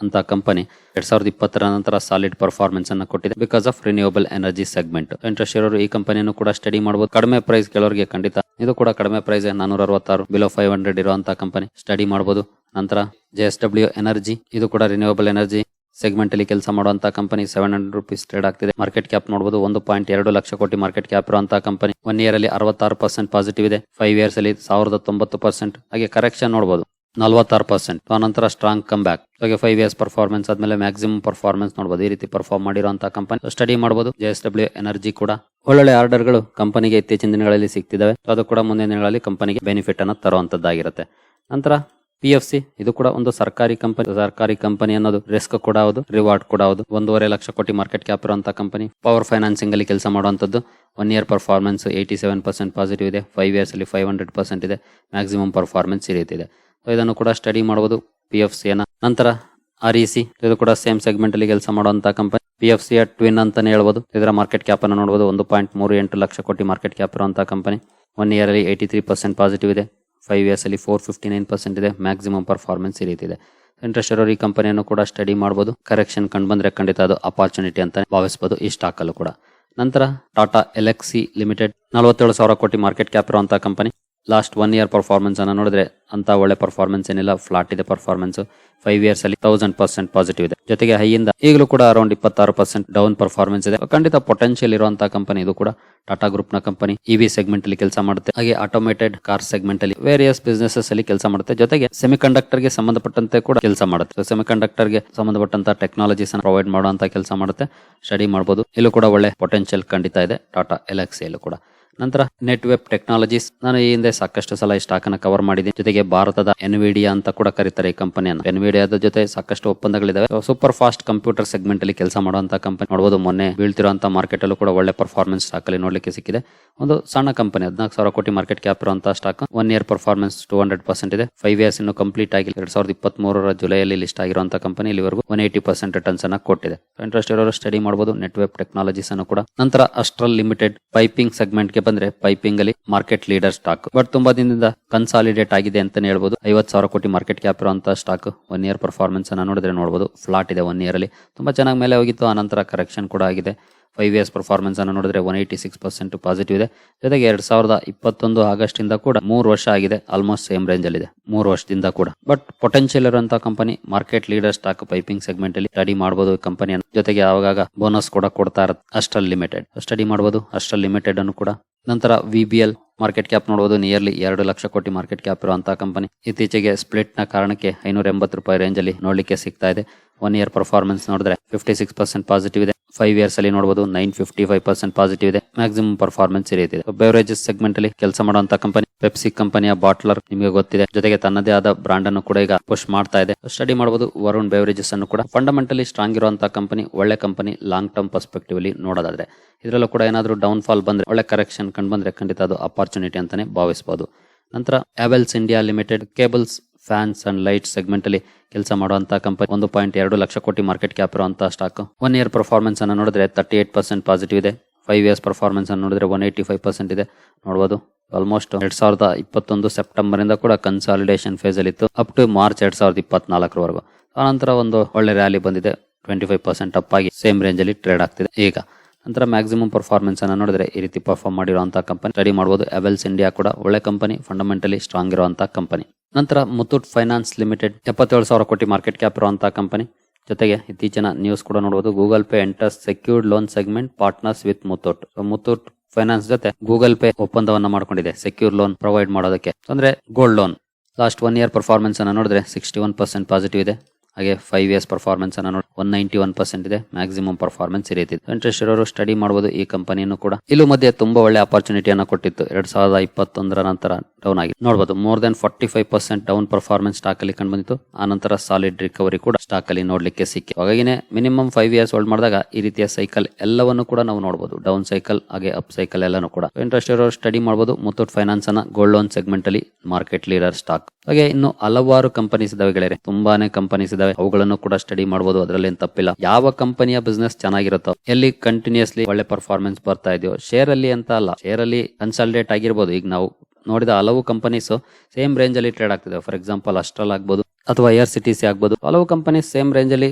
ಅಂತ ಕಂಪನಿ ಎರಡ್ ಸಾವಿರದ ಇಪ್ಪತ್ತರ ನಂತರ ಸಾಲಿಡ್ ಪರ್ಫಾರ್ಮೆನ್ಸ್ ಅನ್ನು ಕೊಟ್ಟಿದೆ because of renewable energy segment interest ಇರೋರು ಈ ಕಂಪನಿಯನ್ನು ಕೂಡ ಸ್ಟಡಿ ಮಾಡಬಹುದು ಕಡಿಮೆ ಪ್ರೈಸ್ ಕೆಲವರಿಗೆ ಖಂಡಿತ ಇದು ಕೂಡ ಕಡಿಮೆ ಪ್ರೈಸ್ ನಾನೂರ ಅರವತ್ತಾರು ಬಿಲೋ ಫೈವ್ ಹಂಡ್ರೆಡ್ ಇರುವಂತಹ ಕಂಪನಿ ಸ್ಟಡಿ ಮಾಡಬಹುದು ನಂತರ ಜೆ ಎಸ್ ಡಬ್ಲ್ಯೂ ಎನರ್ಜಿ ಇದು ಕೂಡ ರಿನ್ಯೂವಬಲ್ ಎನರ್ಜಿ ಸೆಗ್ಮೆಂಟ್ ಅಲ್ಲಿ ಕೆಲಸ ಮಾಡುವಂತಹ company seven hundred rupees trade ಆಗ್ತಿದೆ. ಮಾರ್ಕೆಟ್ ಕ್ಯಾಪ್ ನೋಡಬಹುದು ಒಂದು ಪಾಯಿಂಟ್ ಎರಡು ಲಕ್ಷ ಕೋಟಿ ಮಾರ್ಕೆಟ್ ಕ್ಯಾಪ್ ಇರುವಂತಹ ಕಂಪನಿ ಒನ್ ಇಯರ್ ಅಲ್ಲಿ ಅರವತ್ತಾರು ಪರ್ಸೆಂಟ್ ಪಾಸಿಟಿವ್ ಇದೆ. ಫೈವ್ ಇಯರ್ಸ್ ಅಲ್ಲಿ ಸಾವಿರದ ತೊಂಬತ್ತು ಪರ್ಸೆಂಟ್ ಹಾಗೆ ಕರೆಕ್ಷನ್ ನೋಡಬಹುದು ನಲವತ್ತಾರು ಪರ್ಸೆಂಟ್ ಆನಂತರ ಸ್ಟ್ರಾಂಗ್ ಕಮ್ ಬ್ಯಾಕ್ ಹಾಗೆ ಫೈವ್ ಇಯರ್ಸ್ ಪರ್ಫಾರ್ಮೆನ್ಸ್ ಆದ್ಮೇಲೆ ಮ್ಯಾಕ್ಸಿಮಮ್ ಪರ್ಫಾರ್ಮೆನ್ಸ್ ನೋಡಬಹುದು ಈ ರೀತಿ ಪರ್ಫಾರ್ಮ್ ಮಾಡಿರುವಂತಹ ಕಂಪನಿ ಸ್ಟಡಿ ಮಾಡಬಹುದು ಜೆ ಎಸ್ ಡಬ್ಲ್ಯೂ ಎನರ್ಜಿ ಕೂಡ ಒಳ್ಳೊಳ್ಳೆ ಆರ್ಡರ್ಗಳು ಕಂಪನಿಗೆ ಇತ್ತೀಚಿನ ದಿನಗಳಲ್ಲಿ ಸಿಗ್ತಿದ್ದಾವೆ. ಅದು ಕೂಡ ಮುಂದಿನ ದಿನಗಳಲ್ಲಿ ಕಂಪನಿಗೆ ಬೆನಿಫಿಟ್ ಅನ್ನು ತರುವಂತದ್ದಾಗಿರುತ್ತೆ. ನಂತರ ಪಿ ಎಫ್ ಸಿ ಇದು ಕೂಡ ಒಂದು ಸರ್ಕಾರಿ ಕಂಪನಿ ಸರ್ಕಾರಿ ಕಂಪನಿ ಅನ್ನೋದು ರಿಸ್ಕ್ ಕೂಡ ಹೌದು ರಿವಾರ್ಡ್ ಕೂಡ ಹೌದು. ಒಂದೂವರೆ ಲಕ್ಷ ಕೋಟಿ ಮಾರ್ಕೆಟ್ ಕ್ಯಾಪ್ ಇರುವಂತಹ ಕಂಪನಿ ಪವರ್ ಫೈನಾನ್ಸಿಂಗ್ ಅಲ್ಲಿ ಕೆಲಸ ಮಾಡುವಂತದ್ದು. One year performance eighty seven percent positive ಇದೆ. ಫೈವ್ ಇಯರ್ಸ್ ಅಲ್ಲಿ ಫೈವ್ ಹಂಡ್ರೆಡ್ ಪರ್ಸೆಂಟ್ ಇದೆ. ಮ್ಯಾಕ್ಸಿಮಮ್ ಪರ್ಫಾರ್ಮೆನ್ಸ್ ಈ ರೀತಿ ಇದನ್ನು ಕೂಡ ಸ್ಟಡಿ ಮಾಡಬಹುದು ಪಿ ಎಫ್ ಸಿ ಅನ್ನ ನಂತರ ಆರ್ ಇ ಸಿ ಇದು ಕೂಡ ಸೇಮ್ ಸೆಗ್ಮೆಂಟ್ ಅಲ್ಲಿ ಕೆಲಸ ಮಾಡುವಂತಹ company P F C twin ಅಂತಾನೆ ಹೇಳ್ಬೋದು. ಇದರ ಮಾರ್ಕೆಟ್ ಕ್ಯಾಪ್ ಅನ್ನು ನೋಡಬಹುದು ಒಂದು ಪಾಯಿಂಟ್ ಮೂರು ಎಂಟು ಲಕ್ಷ ಕೋಟಿ ಮಾರ್ಕೆಟ್ ಕ್ಯಾಪ್ ಇರುವಂತಹ ಕಂಪನಿ ಒನ್ ಇಯರ್ ಅಲ್ಲಿ ಏಯ್ಟಿ ತ್ರೀ ಪರ್ಸೆಂಟ್ ಪಾಸಿಟಿವ್ ಇದೆ. ಫೈವ್ ಇಯರ್ಸ್ ಅಲ್ಲಿ ಫೋರ್ ಫಿಫ್ಟಿ ನೈನ್ ಪರ್ಸೆಂಟ್ ಇದೆ ಮ್ಯಾಕ್ಸಿಮಮ್ ಪರ್ಫಾರ್ಮೆನ್ಸ್ ಈ ರೀತಿ ಇದೆ ಇಂಟ್ರೆಸ್ಟ್ ಇರೋರು ಈ ಕಂಪನಿಯನ್ನು ಕೂಡ ಸ್ಟಡಿ ಮಾಡಬಹುದು ಕರೆಕ್ಷನ್ ಕಂಡು ಬಂದ್ರೆ ಖಂಡಿತ ಅದು ಅಪಾರ್ಚುನಿಟಿ ಅಂತ ಭಾವಿಸಬಹುದು ಈ ಸ್ಟಾಕ್ ಅಲ್ಲೂ ಕೂಡ. ನಂತರ ಟಾಟಾ ಎಲೆಕ್ಸಿ ಲಿಮಿಟೆಡ್ ನಲವತ್ತೇಳು ಸಾವಿರ ಕೋಟಿ ಮಾರ್ಕೆಟ್ ಕ್ಯಾಪ್ ಇರುವಂತಹ company last one year performance ಅನ್ನ ನೋಡಿದ್ರೆ ಅಂತ ಒಳ್ಳೆ ಪರ್ಫಾರ್ಮೆನ್ಸ್ ಏನಿಲ್ಲ ಫ್ಲಾಟ್ ಇದೆ ಪರ್ಫಾರ್ಮೆನ್ಸ್ ಫೈವ್ ಇಯರ್ಸ್ ಅಲ್ಲಿ ತೌಸಂಡ್ ಪರ್ಸೆಂಟ್ ಪಾಸಿಟಿವ್ ಇದೆ. ಜೊತೆಗೆ ಹೈಯಿಂದ ಈಗಲೂ ಕೂಡ ಅರೌಂಡ್ ಇಪ್ಪತ್ತಾರು ಪರ್ಸೆಂಟ್ ಡೌನ್ ಪರ್ಫಾರ್ಮೆನ್ಸ್ ಇದೆ. ಖಂಡಿತ ಪೊಟೆನ್ಶಿಯಲ್ ಇರುವಂತಹ ಕಂಪನಿ ಇದು ಕೂಡ ಟಾಟಾ ಗ್ರೂಪ್ನ ಕಂಪನಿ ಇವಿ ಸೆಗ್ಮೆಂಟ್ ಅಲ್ಲಿ ಕೆಲಸ ಮಾಡುತ್ತೆ. ಹಾಗೆ ಆಟೋಮೇಟೆಡ್ ಕಾರ್ ಸೆಗ್ಮೆಂಟ್ ಅಲ್ಲಿ ವೇರಿಯಸ್ ಬಿಸ್ನೆಸಸ್ ಅಲ್ಲಿ ಕೆಲಸ ಮಾಡುತ್ತೆ. ಜೊತೆಗೆ ಸೆಮಿಕಂಡಕ್ಟರ್ಗೆ ಸಂಬಂಧಪಟ್ಟಂತೆ ಕೂಡ ಕೆಲಸ ಮಾಡುತ್ತೆ. ಸೆಮಿಕಂಡಕ್ಟರ್ಗೆ ಸಂಬಂಧಪಟ್ಟಂತ ಟೆಕ್ನಾಲಜೀಸ್ ಪ್ರೊವೈಡ್ ಮಾಡುವಂತ ಕೆಲಸ ಮಾಡುತ್ತೆ. ಸ್ಟಡಿ ಮಾಡಬಹುದು ಇಲ್ಲೂ ಕೂಡ ಒಳ್ಳೆ ಪೊಟೆನ್ಶಿಯಲ್ ಖಂಡಿತ ಇದೆ. ಟಾಟಾ ಎಲೆಕ್ಸಿಯಲ್ಲೂ ಕೂಡ. ನಂತರ ನೆಟ್ ವೆಬ್ ಟೆಕ್ನಾಲಜೀಸ್. ನಾನು ಈ ಹಿಂದೆ ಸಾಕಷ್ಟು ಸಲ ಈ ಸ್ಟಾಕ್ ಅನ್ನು ಕವರ್ ಮಾಡಿದ್ದೀನಿ. ಜೊತೆಗೆ ಭಾರತದ ಎನ್ವಿಡಿಯಾ ಅಂತ ಕೂಡ ಕರೀತಾರೆ ಈ ಕಂಪನಿಯನ್ನು ಎನ್ವಿಡಿಯಾದ ಜೊತೆ ಸಾಕಷ್ಟು ಒಪ್ಪಂದಗಳಿದಾವೆ ಸೂಪರ್ ಫಾಸ್ಟ್ ಕಂಪ್ಯೂಟರ್ ಸೆಗ್ಮೆಂಟ್ ಅಲ್ಲಿ ಕೆಲಸ ಮಾಡುವಂತ ಕಂಪನಿ ನೋಡಬಹುದು ಮೊನ್ನೆ ಬೀಳ್ತಿರುವಂತಹ ಮಾರ್ಕೆಟ್ ಅಲ್ಲೂ ಕೂಡ ಒಳ್ಳೆ ಪರ್ಫಾರ್ಮೆನ್ಸ್ ಸ್ಟಾಕ್ ಅಲ್ಲಿ ನೋಡ್ಲಿಕ್ಕೆ ಸಿಕ್ಕಿದೆ. ಒಂದು ಸಣ್ಣ ಕಂಪನಿ ಹದಿನಾಲ್ಕು ಸಾವಿರ ಕೋಟಿ ಮಾರ್ಕೆಟ್ ಕ್ಯಾಪ್ ಇರುವಂತಹ stock one year performance two hundred percent ಇದೆ. ಫೈವ್ ಇಯರ್ಸ್ ಇನ್ನು ಕಂಪ್ಲೀಟ್ ಆಗಿ ಎರಡ್ ಸಾವಿರದ ಇಪ್ಪತ್ತ್ ಮೂರರ ಜುಲೈಯಲ್ಲಿ ಲಿಸ್ಟ್ ಆಗಿರುವಂತಹ ಕಂಪನಿ ಇಲ್ಲಿವರೆಗೂ ಒನ್ ಏಟಿ ಪರ್ಸೆಂಟ್ ರಿಟರ್ನ್ಸ್ ಅನ್ನ ಕೊಟ್ಟಿದೆ. ಇಂಟ್ರೆಸ್ಟ್ ಇರೋರು ಸ್ಟಡಿ ಮಾಡಬಹುದು ನೆಟ್ ವೆಬ್ ಟೆಕ್ನಾಲಜೀಸ್ ಅನ್ನು ಕೂಡ. ನಂತರ ಅಸ್ಟ್ರಲ್ ಲಿಮಿಟೆಡ್ ಪೈಪಿಂಗ್ ಸೆಗ್ಮೆಂಟ್ ಬಂದ್ರೆ ಪೈಪಿಂಗ್ ಅಲ್ಲಿ ಮಾರ್ಕೆಟ್ ಲೀಡರ್ ಸ್ಟಾಕ್ ಬಟ್ ತುಂಬಾ ದಿನದಿಂದ ಕನ್ಸಾಲಿಡೇಟ್ ಆಗಿದೆ ಅಂತಾನೆ ಹೇಳ್ಬೋದು. ಐವತ್ ಸಾವಿರ ಕೋಟಿ ಮಾರ್ಕೆಟ್ ಕ್ಯಾಪ್ ಇರುವಂತಹ ಸ್ಟಾಕ್ ಒನ್ ಇಯರ್ ಪರ್ಫಾರ್ಮೆನ್ಸ್ ಅನ್ನ ನೋಡಿದ್ರೆ ನೋಡಬಹುದು ಫ್ಲಾಟ್ ಇದೆ ಒನ್ ಇಯರ್ ಅಲ್ಲಿ. ತುಂಬಾ ಚೆನ್ನಾಗಿ ಮೇಲೆ ಹೋಗಿತ್ತು. ಆನಂತರ ಕರೆಕ್ಷನ್ ಕೂಡ ಆಗಿದೆ. ಫೈವ್ ಇಯರ್ಸ್ ಪರ್ಫಾರ್ಮೆನ್ಸ್ ಅನ್ನು ನೋಡಿದ್ರೆ one eighty six percent positive ಇದೆ. ಜೊತೆಗೆ ಎರಡ್ ಸಾವಿರದ ಇಪ್ಪತ್ತೊಂದು ಆಗಸ್ಟ್ ಇಂದ ಕೂಡ ಮೂರು ವರ್ಷ ಆಗಿದೆ. ಆಲ್ಮೋಸ್ಟ್ ಸೇಮ್ ರೇಂಜ್ ಅಲ್ಲಿ ಇದೆ ಮೂರು ವರ್ಷದಿಂದ ಕೂಡ. ಬಟ್ ಪೊಟೆನ್ಶಿಯಲ್ ಇರುವಂತಹ company market leader stock piping segment ಅಲ್ಲಿ ಸ್ಟಡಿ ಮಾಡಬಹುದು ಕಂಪನಿಯನ್ನು ಜೊತೆಗೆ ಆವಾಗ ಬೋನಸ್ ಕೂಡ ಕೊಡ್ತಾ ಇರತ್ತೆ. ಅಷ್ಟಲ್ ಲಿಮಿಟೆಡ್ ಸ್ಟಡಿ ಮಾಡಬಹುದು ಅಷ್ಟಲ್ ಲಿಮಿಟೆಡ್ ಅನ್ನು ಕೂಡ ನಂತರ V B L market cap ನೋಡಬಹುದು ನಿಯರ್ಲಿ ಎರಡು ಲಕ್ಷ ಕೋಟಿ ಮಾರ್ಕೆಟ್ ಕ್ಯಾಪ್ ಇರುವಂತಹ ಕಂಪನಿ ಇತ್ತೀಚೆಗೆ ಸ್ಪ್ಲಿಟ್ನ ಕಾರಣಕ್ಕೆ ಐನೂರ ಎಂಬತ್ತು ರೂಪಾಯಿ ರೇಂಜ್ ಅಲ್ಲಿ ನೋಡ್ಲಿಕ್ಕೆ ಸಿಗ್ತಾ ಇದೆ. ಒನ್ ಇಯರ್ ಪರ್ಫಾರ್ಮೆನ್ಸ್ ನೋಡಿದ್ರೆ ಫಿಫ್ಟಿ ಸಿಕ್ಸ್ ಪರ್ಸೆಂಟ್ ಪಾಸಿಟಿವ್ ಇದೆ. ಫೈವ್ ಇಯರ್ಸ್ ಅಲ್ಲಿ ನೋಡಬಹುದು nine fifty five percent positive ಇದೆ. ಮ್ಯಾಕ್ಸಿಮಮ್ ಪರ್ಫಾರ್ಮೆನ್ಸ್ ಇದೆ ಬೆವರೇಜಸ್ ಸೆಗ್ಮೆಂಟ್ ಅಲ್ಲಿ ಕೆಲಸ ಮಾಡುವಂತ ಕಂಪನಿ ಪೆಪ್ಸಿ ಕಂಪನಿಯ ಬಾಟ್ಲರ್ ನಿಮಗೆ ಗೊತ್ತಿದೆ. ಜೊತೆಗೆ ತನ್ನದೇ ಆದ ಬ್ರಾಂಡ್ ಅನ್ನು ಕೂಡ ಈಗ ಪುಷ್ ಮಾಡ್ತಾ ಇದೆ. ಸ್ಟಡಿ ಮಾಡಬಹುದು ವರುಣ್ ಬೆವರೇಜಸ್ ಅನ್ನು ಕೂಡ. ಫಂಡಮೆಂಟಲಿ ಸ್ಟ್ರಾಂಗ್ ಇರುವಂತಹ ಕಂಪನಿ ಒಳ್ಳೆ ಕಂಪನಿ ಲಾಂಗ್ ಟರ್ಮ್ ಪರ್ಸ್ಪೆಕ್ಟಿವ್ ಅಲ್ಲಿ ನೋಡೋದಾದ್ರೆ. ಇದರಲ್ಲೂ ಕೂಡ ಏನಾದರೂ ಡೌನ್ ಫಾಲ್ ಬಂದ್ರೆ, ಒಳ್ಳೆ ಕರೆಕ್ಷನ್ ಕಂಡು ಬಂದ್ರೆ ಖಂಡಿತ ಅದು ಅಪರ್ಚುನಿಟಿ ಅಂತಾನೆ ಭಾವಿಸಬಹುದು ನಂತರ Havells India limited cables fans and light segment ಅಲ್ಲಿ ಕೆಲಸ ಮಾಡುವಂತಹ ಕಂಪನಿ ಒಂದು ಪಾಯಿಂಟ್ ಎರಡು ಲಕ್ಷ ಕೋಟಿ ಮಾರ್ಕೆಟ್ ಕ್ಯಾಪ್ ಇರುವಂತ ಸ್ಟಾಕ್ ಒನ್ ಇಯರ್ ಪರ್ಫಾರ್ಮೆನ್ಸ್ ಅನ್ನು ನೋಡಿದ್ರೆ ತರ್ಟಿ ಏಟ್ ಪರ್ಸೆಂಟ್ ಪಾಸಿಟಿವ್ ಇದೆ. ಫೈವ್ ಇಯರ್ಸ್ ಪರ್ಫಾರ್ಮೆನ್ಸ್ ಅನ್ನು ನೋಡಿದ್ರೆ ಒನ್ ಏಯ್ಟಿ ಫೈವ್ ಪರ್ಸೆಂಟ್ ಇದೆ. ನೋಡಬಹುದು ಆಲ್ಮೋಸ್ಟ್ ಎರಡ್ ಸಾವಿರದ ಇಪ್ಪತ್ತೊಂದು ಸೆಪ್ಟೆಂಬರ್ ಇಂದ ಕೂಡ ಕನ್ಸಾಲಿಡೇಷನ್ ಫೇಸ್ ಅಲ್ಲಿ ಇತ್ತು. ಅಪ್ ಟು ಮಾರ್ಚ್ ಎರಡ್ ಸಾವಿರದ ಇಪ್ಪತ್ನಾಲ್ಕರವರೆಗೂ. ಆನಂತರ ಒಂದು ಒಳ್ಳೆ ರ್ಯಾಲಿ ಬಂದಿದೆ. ಟ್ವೆಂಟಿ ಫೈವ್ ಪರ್ಸೆಂಟ್ ಅಪ್ ಆಗಿ ಸೇಮ್ ರೇಂಜ್ ಅಲ್ಲಿ ಟ್ರೇಡ್ ಆಗ್ತಿದೆ. ಈಗ ನಂತರ ಮ್ಯಾಕ್ಸಿಮಮ್ ಪರ್ಫಾರ್ಮೆನ್ಸ್ ಅನ್ನು ನೋಡಿದ್ರೆ ಈ ರೀತಿ ಪರ್ಫಾರ್ಮ್ ಮಾಡಿರುವಂತಹ ಕಂಪನಿ ಸ್ಟಡಿ ಮಾಡಬಹುದು ಎವೆಲ್ಸ್ ಇಂಡಿಯಾ ಕೂಡ ಒಳ್ಳೆ ಕಂಪನಿ ಫಂಡಮೆಂಟಲಿ ಸ್ಟ್ರಾಂಗ್ ಇರುವಂತಹ ಕಂಪನಿ ನಂತರ ಮುತ್ತೂಟ್ ಫೈನಾನ್ಸ್ ಲಿಮಿಟೆಡ್ ಎಪ್ಪತ್ತೇಳು ಸಾವಿರ ಕೋಟಿ ಮಾರ್ಕೆಟ್ ಕ್ಯಾಪ್ ಇರುವಂತಹ ಕಂಪನಿ ಜೊತೆಗೆ ಇತ್ತೀಚಿನ ನ್ಯೂಸ್ ಕೂಡ ನೋಡಬಹುದು Google Pay enters secured loan segment partners with Muthoot Muthoot finance ಜೊತೆ ಗೂಗಲ್ ಪೇ ಒಪ್ಪಂದವನ್ನ ಮಾಡಿಕೊಂಡಿದೆ. ಸೆಕ್ಯೂರ್ ಲೋನ್ ಪ್ರೊವೈಡ್ ಮಾಡೋದಕ್ಕೆ. ಅಂದ್ರೆ gold loan last one year performance ಅನ್ನ ನೋಡಿದ್ರೆ ಸಿಕ್ಸ್ಟಿ ಒನ್ ಪರ್ಸೆಂಟ್ ಪಾಸಿಟಿವ್ ಇದೆ. ಹಾಗೆ ಫೈವ್ ಇಯರ್ಸ್ ಪರ್ಫಾರ್ಮೆನ್ಸ್ ಅನ್ನ ನೋಡಿ ಒನ್ ನೈಂಟಿ ಒನ್ ಪರ್ಸೆಂಟ್ ಇದೆ ಮ್ಯಾಕ್ಸಿಮಮ್ ಪರ್ಫಾರ್ಮೆನ್ಸ್ ಈ ಇಂಟ್ರೆಸ್ಟ್ ಇರೋರು ಸ್ಟಡಿ ಮಾಡಬಹುದು ಈ ಕಂಪನಿಯನ್ನು ಕೂಡ. ಇಲ್ಲೂ ಮಧ್ಯೆ ತುಂಬಾ ಒಳ್ಳೆ ಅಪರ್ಚುನಿಟಿಯನ್ನು ಕೊಟ್ಟಿತ್ತು. ಎರಡ್ ಸಾವಿರದ ಇಪ್ಪತ್ತೊಂದರ ನಂತರ ಡೌನ್ ಆಗಿದೆ ನೋಡಬಹುದು more than forty five percent down performance stock ಅಲ್ಲಿ ಕಂಡು ಬಂದಿತ್ತು. ಆ ನಂತರ ಸಾಲಿಡ್ ರಿಕವರಿ ಕೂಡ ಸ್ಟಾಕ್ ಅಲ್ಲಿ ನೋಡ್ಲಿಕ್ಕೆ ಸಿಕ್ಕಿ ಹಾಗಾಗಿನೇ ಮಿನಿಮಮ್ ಫೈವ್ ಇಯರ್ಸ್ ಹೋಲ್ಡ್ ಮಾಡಿದಾಗ ಈ ರೀತಿಯ ಸೈಕಲ್ ಎಲ್ಲವನ್ನು ಕೂಡ ನಾವು ನೋಡಬಹುದು ಡೌನ್ ಸೈಕಲ್ ಹಾಗೆ ಅಪ್ ಸೈಕಲ್ ಎಲ್ಲಾನು ಕೂಡ. ಇಂಟ್ರೆಸ್ಟ್ ಇರೋರು ಸ್ಟಡಿ ಮಾಡಬಹುದು ಮುತ್ತೂಟ್ ಫೈನಾನ್ಸ್ ಅನ್ನ ಗೋಲ್ಡ್ ಲೋನ್ ಸೆಗ್ಮೆಂಟ್ ಅಲ್ಲಿ ಮಾರ್ಕೆಟ್ ಲೀಡರ್ ಸ್ಟಾಕ್ ಹಾಗೆ ಇನ್ನು ಹಲವಾರು ಕಂಪನೀಸ್ ಇದಾವೆ ಗೆಳೆಯರೆ. ತುಂಬಾನೇ ಕಂಪನೀಸ್ ಇದಾವೆ. ಅವುಗಳನ್ನು ಕೂಡ ಸ್ಟಡಿ ಮಾಡಬಹುದು ಅದರಲ್ಲಿ ತಪ್ಪಿಲ್ಲ. ಯಾವ ಕಂಪನಿಯ ಬಿಸ್ನೆಸ್ ಚೆನ್ನಾಗಿರುತ್ತೋ, ಎಲ್ಲಿ ಕಂಟಿನ್ಯೂಸ್ಲಿ ಒಳ್ಳೆ ಪರ್ಫಾರ್ಮೆನ್ಸ್ ಬರ್ತಾ ಇದೆಯೋ ಶೇರ್ ಅಲ್ಲಿ ಅಂತ ಅಲ್ಲ. ಶೇರ್ ಅಲ್ಲಿ ಕನ್ಸಲ್ಟೇಟ್ ಆಗಿರ್ಬೋದು. ಈಗ ನಾವು ನೋಡಿದ ಹಲವು ಕಂಪನೀಸ್ ಸೇಮ್ ರೇಂಜ್ ಅಲ್ಲಿ ಟ್ರೇಡ್ ಆಗ್ತಿದೆ ಫಾರ್ ಎಕ್ಸಾಂಪಲ್ ಅಸ್ಟ್ರಲ್ ಆಗ್ಬೋದು ಅಥವಾ ಏರ್ ಸಿಟಿಸಿ ಆಗ್ಬೋದು. ಹಲವು ಕಂಪನೀಸ್ ಸೇಮ್ ರೇಂಜ್ ಅಲ್ಲಿ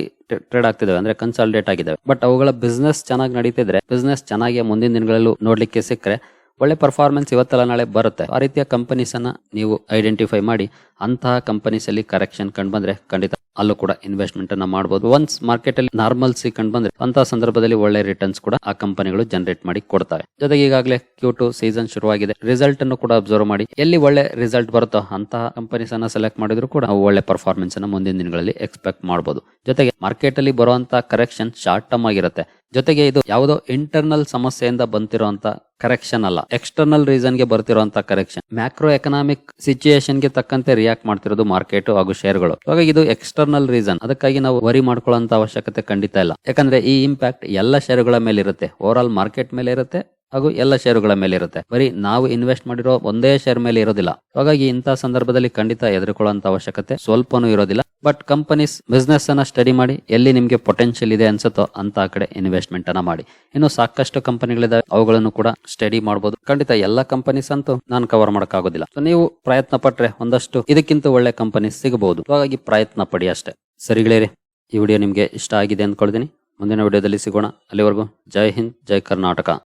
ಟ್ರೇಡ್ ಆಗ್ತಿದಾವೆ. ಅಂದ್ರೆ ಕನ್ಸಾಲಿಡೇಟ್ ಆಗಿದ್ದಾವೆ ಬಟ್ ಅವುಗಳ ಬಿಸ್ನೆಸ್ ಚೆನ್ನಾಗಿ ನಡೀತಿದ್ರೆ ಬಿಸ್ನೆಸ್ ಚೆನ್ನಾಗಿ ಮುಂದಿನ ದಿನಗಳಲ್ಲೂ ನೋಡ್ಲಿಕ್ಕೆ ಸಿಕ್ಕರೆ ಒಳ್ಳೆ ಪರ್ಫಾರ್ಮೆನ್ಸ್ ಇವತ್ತಲ್ಲ ನಾಳೆ ಬರುತ್ತೆ. ಆ ರೀತಿಯ ಕಂಪನೀಸ್ ಅನ್ನ ನೀವು ಐಡೆಂಟಿಫೈ ಮಾಡಿ, ಅಂತಹ ಕಂಪನೀಸ್ ಅಲ್ಲಿ ಕರೆಕ್ಷನ್ ಕಂಡು ಬಂದ್ರೆ ಖಂಡಿತ ಅಲ್ಲೂ ಕೂಡ ಇನ್ವೆಸ್ಟ್ಮೆಂಟ್ ಅನ್ನ ಮಾಡಬಹುದು ಒನ್ಸ್ ಮಾರ್ಕೆಟ್ ಅಲ್ಲಿ ನಾರ್ಮಲ್ಸಿ ಕಂಡು ಬಂದ್ರೆ ಅಂತ ಸಂದರ್ಭದಲ್ಲಿ ಒಳ್ಳೆ ರಿಟರ್ನ್ಸ್ ಕೂಡ ಆ ಕಂಪನಿಗಳು ಜನರೇಟ್ ಮಾಡಿ ಕೊಡ್ತವೆ. ಜೊತೆಗೆ ಈಗಾಗಲೇ ಕ್ಯೂ ಸೀಸನ್ ಶುರುವಾಗಿದೆ. ರಿಸಲ್ಟ್ ಅನ್ನು ಕೂಡ ಅಬ್ಸರ್ವ್ ಮಾಡಿ. ಎಲ್ಲಿ ಒಳ್ಳೆ ರಿಸಲ್ಟ್ ಬರುತ್ತೋ ಅಂತಹ ಕಂಪನೀಸ್ ಅನ್ನ ಸೆಲೆಕ್ಟ್ ಮಾಡಿದ್ರು ಕೂಡ ನಾವು ಒಳ್ಳೆ ಪರ್ಫಾರ್ಮೆನ್ಸ್ ಅನ್ನ ಮುಂದಿನ ದಿನಗಳಲ್ಲಿ ಎಕ್ಸ್ಪೆಕ್ಟ್ ಮಾಡಬಹುದು ಜೊತೆಗೆ ಮಾರ್ಕೆಟ್ ಅಲ್ಲಿ ಬರುವಂತಹ ಕರೆಕ್ಷನ್ ಶಾರ್ಟ್ ಟರ್ಮ್ ಆಗಿರುತ್ತೆ. ಜೊತೆಗೆ ಇದು ಯಾವುದೋ ಇಂಟರ್ನಲ್ ಸಮಸ್ಯೆಯಿಂದ ಬಂತಿರುವಂತ ಕರೆಕ್ಷನ್ ಅಲ್ಲ. ಎಕ್ಸ್ಟರ್ನಲ್ ರೀಸನ್ಗೆ ಬರ್ತಿರುವಂತ ಕರೆಕ್ಷನ್ ಮ್ಯಾಕ್ರೋ ಎಕನಾಮಿಕ್ ಸಿಚುಯೇಷನ್ಗೆ ತಕ್ಕಂತೆ ರಿಯಾಕ್ಟ್ ಮಾಡ್ತಿರೋದು ಮಾರ್ಕೆಟ್ ಹಾಗೂ ಶೇರ್ಗಳು ಹಾಗಾಗಿ ಇದು ಎಕ್ಸ್ಟರ್ನಲ್ ರೀಸನ್ ಅದಕ್ಕಾಗಿ ನಾವು ವರಿ ಮಾಡ್ಕೊಳ್ಳುವಂತ ಅವಶ್ಯಕತೆ ಖಂಡಿತ ಇಲ್ಲ. ಯಾಕಂದ್ರೆ ಈ ಇಂಪ್ಯಾಕ್ಟ್ ಎಲ್ಲ ಶೇರುಗಳ ಮೇಲೆ ಇರುತ್ತೆ ಓವರ್ ಆಲ್ ಮಾರ್ಕೆಟ್ ಮೇಲೆ ಇರುತ್ತೆ ಹಾಗೂ ಎಲ್ಲ ಷೇರುಗಳ ಮೇಲೆ ಇರುತ್ತೆ. ಬರೀ ನಾವು ಇನ್ವೆಸ್ಟ್ ಮಾಡಿರೋ ಒಂದೇ ಶೇರ್ ಮೇಲೆ ಇರೋದಿಲ್ಲ. ಹಾಗಾಗಿ ಇಂತಹ ಸಂದರ್ಭದಲ್ಲಿ ಖಂಡಿತ ಎದುರುಕೊಳ್ಳುವಂತ ಅವಶ್ಯಕತೆ ಸ್ವಲ್ಪನೂ ಇರೋದಿಲ್ಲ. ಬಟ್ ಕಂಪನೀಸ್ ಬಿಸ್ನೆಸ್ ಅನ್ನ ಸ್ಟಡಿ ಮಾಡಿ ಎಲ್ಲಿ ನಿಮಗೆ ಪೊಟೆನ್ಷಿಯಲ್ ಇದೆ ಅನ್ಸುತ್ತೋ ಅಂತ ಕಡೆ ಇನ್ವೆಸ್ಟ್ಮೆಂಟ್ ಅನ್ನ ಮಾಡಿ. ಇನ್ನು ಸಾಕಷ್ಟು ಕಂಪನಿಗಳಿದಾವೆ ಅವುಗಳನ್ನು ಕೂಡ ಸ್ಟಡಿ ಮಾಡಬಹುದು ಖಂಡಿತ ಎಲ್ಲ ಕಂಪನೀಸ್ ಅಂತೂ ನಾನು ಕವರ್ ಮಾಡೋಕ್ಕಾಗೋದಿಲ್ಲ. ಸೊ ನೀವು ಪ್ರಯತ್ನ ಪಟ್ರೆ ಒಂದಷ್ಟು ಇದಕ್ಕಿಂತ ಒಳ್ಳೆ ಕಂಪನಿ ಸಿಗಬಹುದು. ಹಾಗಾಗಿ ಪ್ರಯತ್ನ ಪಡಿ ಅಷ್ಟೇ. ಸರಿಗಳೇರಿ ಈ ವಿಡಿಯೋ ನಿಮಗೆ ಇಷ್ಟ ಆಗಿದೆ ಅಂದ್ಕೊಳ್ತೀನಿ. ಮುಂದಿನ ವಿಡಿಯೋದಲ್ಲಿ ಸಿಗೋಣ. ಅಲ್ಲಿವರೆಗೂ ಜೈ ಹಿಂದ್, ಜೈ ಕರ್ನಾಟಕ.